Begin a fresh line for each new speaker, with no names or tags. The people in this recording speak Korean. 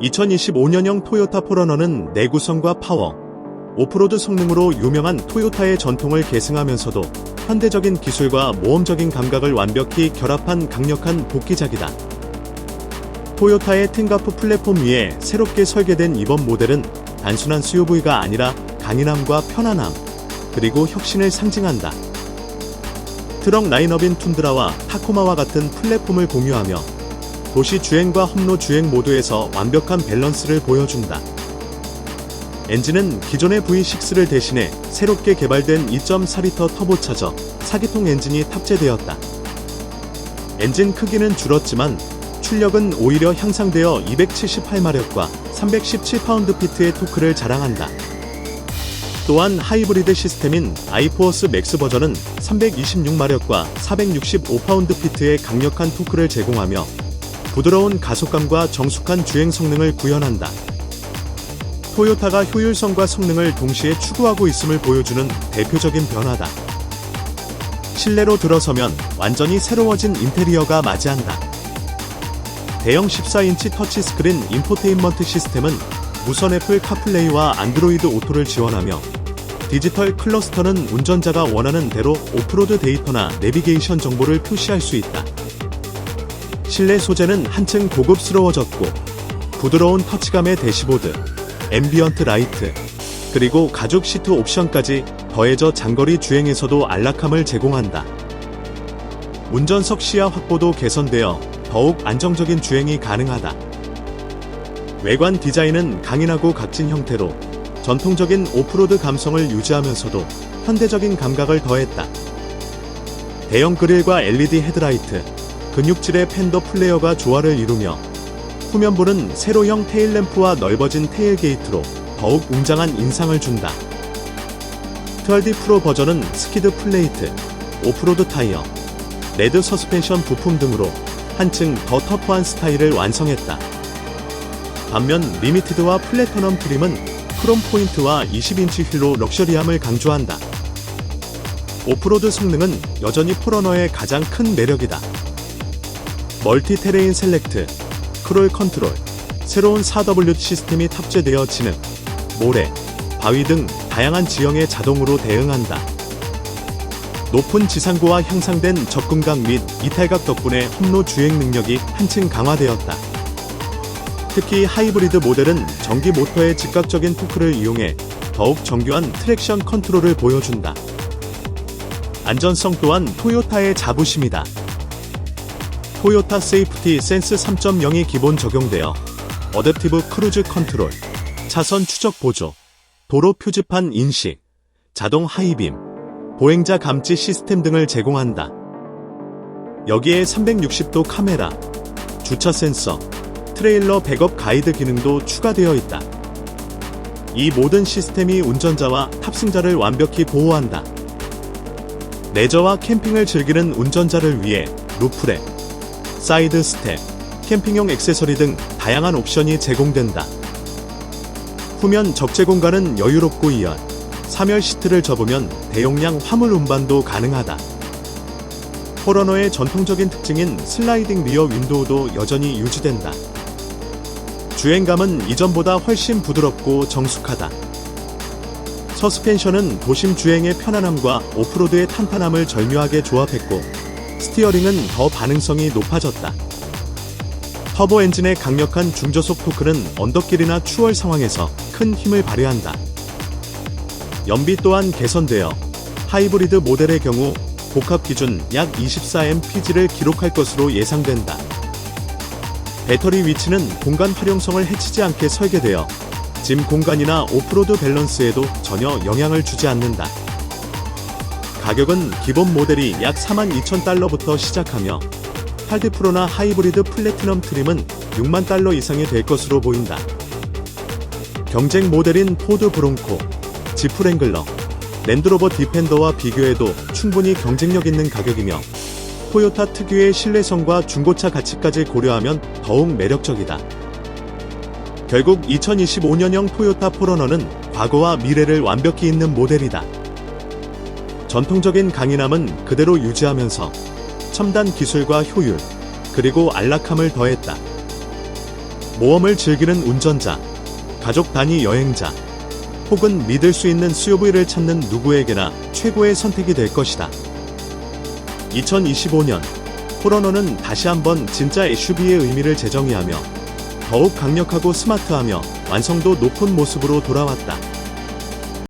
2025년형 토요타 포러너는 내구성과 파워, 오프로드 성능으로 유명한 토요타의 전통을 계승하면서도 현대적인 기술과 모험적인 감각을 완벽히 결합한 강력한 복귀작이다. 토요타의 팅가프 플랫폼 위에 새롭게 설계된 이번 모델은 단순한 SUV가 아니라 강인함과 편안함, 그리고 혁신을 상징한다. 트럭 라인업인 툰드라와 타코마와 같은 플랫폼을 공유하며 도시 주행과 험로 주행 모두에서 완벽한 밸런스를 보여준다. 엔진은 기존의 V6를 대신해 새롭게 개발된 2.4리터 터보차저 4기통 엔진이 탑재되었다. 엔진 크기는 줄었지만 출력은 오히려 향상되어 278마력과 317파운드-피트의 토크를 자랑한다. 또한 하이브리드 시스템인 아이포어스 맥스 버전은 326마력과 465파운드-피트의 강력한 토크를 제공하며 부드러운 가속감과 정숙한 주행 성능을 구현한다. 토요타가 효율성과 성능을 동시에 추구하고 있음을 보여주는 대표적인 변화다. 실내로 들어서면 완전히 새로워진 인테리어가 맞이한다. 대형 14인치 터치스크린 인포테인먼트 시스템은 무선 애플 카플레이와 안드로이드 오토를 지원하며 디지털 클러스터는 운전자가 원하는 대로 오프로드 데이터나 내비게이션 정보를 표시할 수 있다. 실내 소재는 한층 고급스러워졌고 부드러운 터치감의 대시보드, 앰비언트 라이트, 그리고 가죽 시트 옵션까지 더해져 장거리 주행에서도 안락함을 제공한다. 운전석 시야 확보도 개선되어 더욱 안정적인 주행이 가능하다. 외관 디자인은 강인하고 각진 형태로 전통적인 오프로드 감성을 유지하면서도 현대적인 감각을 더했다. 대형 그릴과 LED 헤드라이트, 근육질의 팬더 플레어가 조화를 이루며 후면부는 세로형 테일 램프와 넓어진 테일 게이트로 더욱 웅장한 인상을 준다. 12 프로 버전은 스키드 플레이트, 오프로드 타이어, 레드 서스펜션 부품 등으로 한층 더 터프한 스타일을 완성했다. 반면 리미티드와 플래터넘 트림은 크롬 포인트와 20인치 휠로 럭셔리함을 강조한다. 오프로드 성능은 여전히 포러너의 가장 큰 매력이다. 멀티 테레인 셀렉트, 크롤 컨트롤, 새로운 4W 시스템이 탑재되어 지능, 모래, 바위 등 다양한 지형에 자동으로 대응한다. 높은 지상고와 향상된 접근각 및 이탈각 덕분에 험로 주행 능력이 한층 강화되었다. 특히 하이브리드 모델은 전기 모터의 즉각적인 토크를 이용해 더욱 정교한 트랙션 컨트롤을 보여준다. 안전성 또한 토요타의 자부심이다. 토요타 세이프티 센스 3.0이 기본 적용되어 어댑티브 크루즈 컨트롤, 차선 추적 보조, 도로 표지판 인식, 자동 하이빔, 보행자 감지 시스템 등을 제공한다. 여기에 360도 카메라, 주차 센서, 트레일러 백업 가이드 기능도 추가되어 있다. 이 모든 시스템이 운전자와 탑승자를 완벽히 보호한다. 레저와 캠핑을 즐기는 운전자를 위해 루프렉, 사이드 스텝, 캠핑용 액세서리 등 다양한 옵션이 제공된다. 후면 적재 공간은 여유롭고 2열, 3열 시트를 접으면 대용량 화물 운반도 가능하다. 포러너의 전통적인 특징인 슬라이딩 리어 윈도우도 여전히 유지된다. 주행감은 이전보다 훨씬 부드럽고 정숙하다. 서스펜션은 도심 주행의 편안함과 오프로드의 탄탄함을 절묘하게 조합했고, 스티어링은 더 반응성이 높아졌다. 터보 엔진의 강력한 중저속 토크는 언덕길이나 추월 상황에서 큰 힘을 발휘한다. 연비 또한 개선되어 하이브리드 모델의 경우 복합 기준 약 24mpg를 기록할 것으로 예상된다. 배터리 위치는 공간 활용성을 해치지 않게 설계되어 짐 공간이나 오프로드 밸런스에도 전혀 영향을 주지 않는다. 가격은 기본 모델이 약 42,000달러부터 시작하며 8D 프로나 하이브리드 플래티넘 트림은 6만 달러 이상이 될 것으로 보인다. 경쟁 모델인 포드 브론코, 지프 랭글러, 랜드로버 디펜더와 비교해도 충분히 경쟁력 있는 가격이며 토요타 특유의 신뢰성과 중고차 가치까지 고려하면 더욱 매력적이다. 결국 2025년형 토요타 포러너는 과거와 미래를 완벽히 잇는 모델이다. 전통적인 강인함은 그대로 유지하면서 첨단 기술과 효율, 그리고 안락함을 더했다. 모험을 즐기는 운전자, 가족 단위 여행자, 혹은 믿을 수 있는 SUV를 찾는 누구에게나 최고의 선택이 될 것이다. 2025년 포러너는 다시 한번 진짜 SUV의 의미를 재정의하며 더욱 강력하고 스마트하며 완성도 높은 모습으로 돌아왔다.